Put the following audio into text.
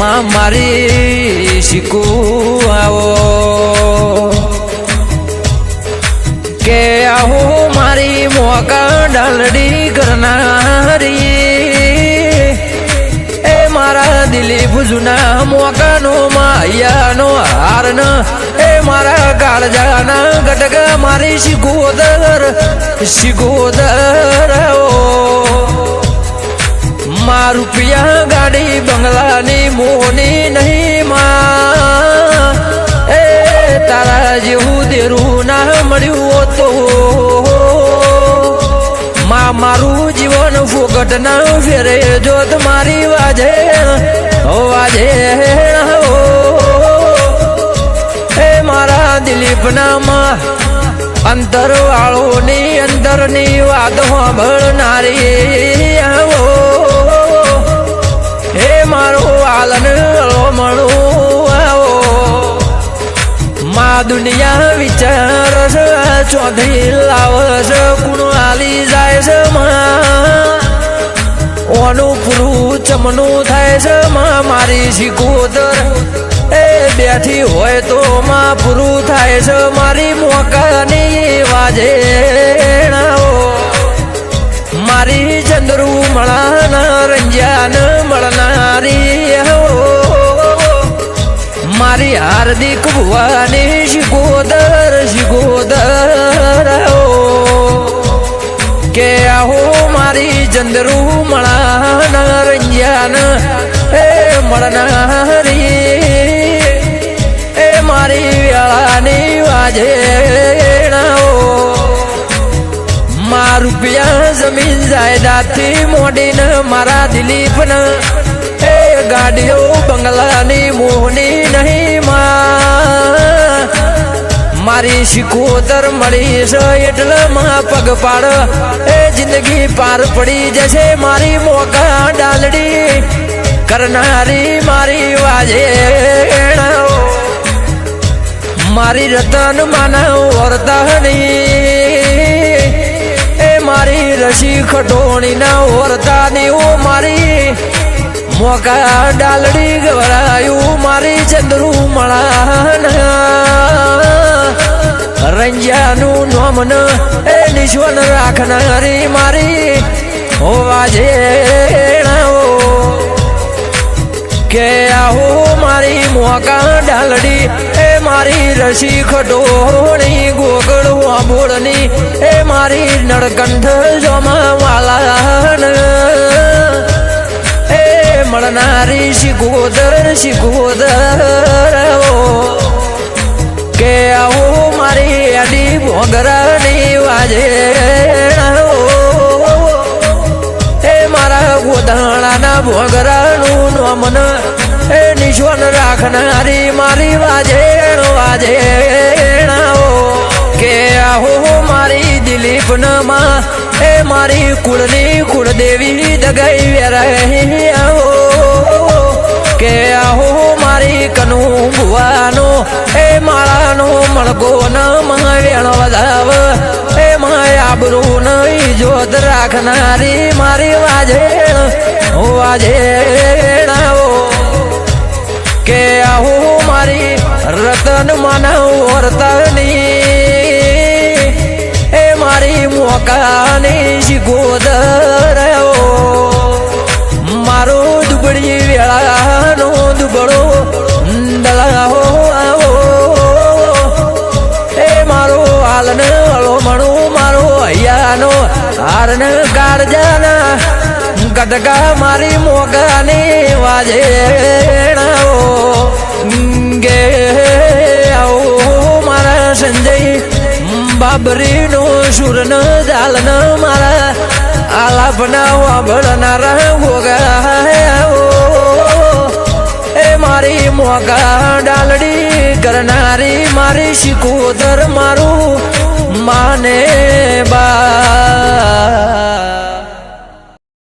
માં મારી શીખું આવો કે આવો મારી મોકા ડાલડી કરનારી એ મારા દિલીપ જુના મોકાનો માયાનો હારન એ મારા કાળજાના ગટક મારી શીખોદર શીખોદર બંગલાની મોની નહીં માં. એ તારા જેવું દેરું ના મળ્યું તો માં મારું જીવન ફોગટ ના ફેરે જો મારી વાજે વાજે એ મારા દિલીપ નામાં અંતર વાળોની અંતરની વાત સાંભળનારી આવો મારો મળું. દુનિયા વિચાર છે ચોધરી લાવસ, કુણ આલી જાય છે ઓનું પૂરું ચમનું થાય છે મારી શીખોતર એ બેઠી હોય તો માં પૂરું થાય છે મારી મોકાની વાજે મારી ચંદ્રુ મળાના મારી હાર્દિક ભુવાની શિગોદર શિગોદર કે આહો મારી ચંદ્રુ મળાના રંજાન એ મળનારી એ મારી વેળાની વાજે મા રૂપિયા જમીન જાયદાદથી મોડીને મારા દિલીપને મારી શિકોતર મળી છે એટલે માં પગ પાડ. એ જિંદગી પાર પડી જશે, મારી મોકા ડાલડી. કરનારી મારી વાજે મારી રતન માનવ વર્તની એ મારી રસી ખટોણી ના ઓરતાની ઓ મારી મોકા ડાલડી ગવરાયું મારી ચંદ્રુ મળાના રંજાનું નોમન એ નિશ્વન રાખનારી મારી હોવા જે કે આહો મારી મોકા ડાલડી, એ મારી રસી ખટોણી ગોગળ બોળની એ મારી નળકંઠ જોમા વાલાન એ મળનારી શિકોદર શિકોદર કે આહો મારી અડી ભોગરાની વાજે. એ મારા ગોધાણાના ભોગરાનું નમન. એ નિશ્વન રાખનારી મારી વાજેણ વાજેણાઓ કે આહો મારી દિલીપ નમા એ મારી કુળની કુળદેવી દગાઈ વેરાઈ. મળગો ન વેણ વધાવ એ માય આબરૂ નહીં જોત રાખનારી મારી વાજેણ. વાજેણાઓ કે આહો મારી રતન માનવ વર્તની એ મારી મોકાની શિગોદર હારન કાળજાના ગદગા મારી મોગાની વાજે ગે આવો મારા સંજય, બાબરીનું સુરન જાલન મારા આલાપના વાબળનારા ગોગા એ મારી મોગા ડાલડી કરનારી મારી શીખોદર મારું માને બા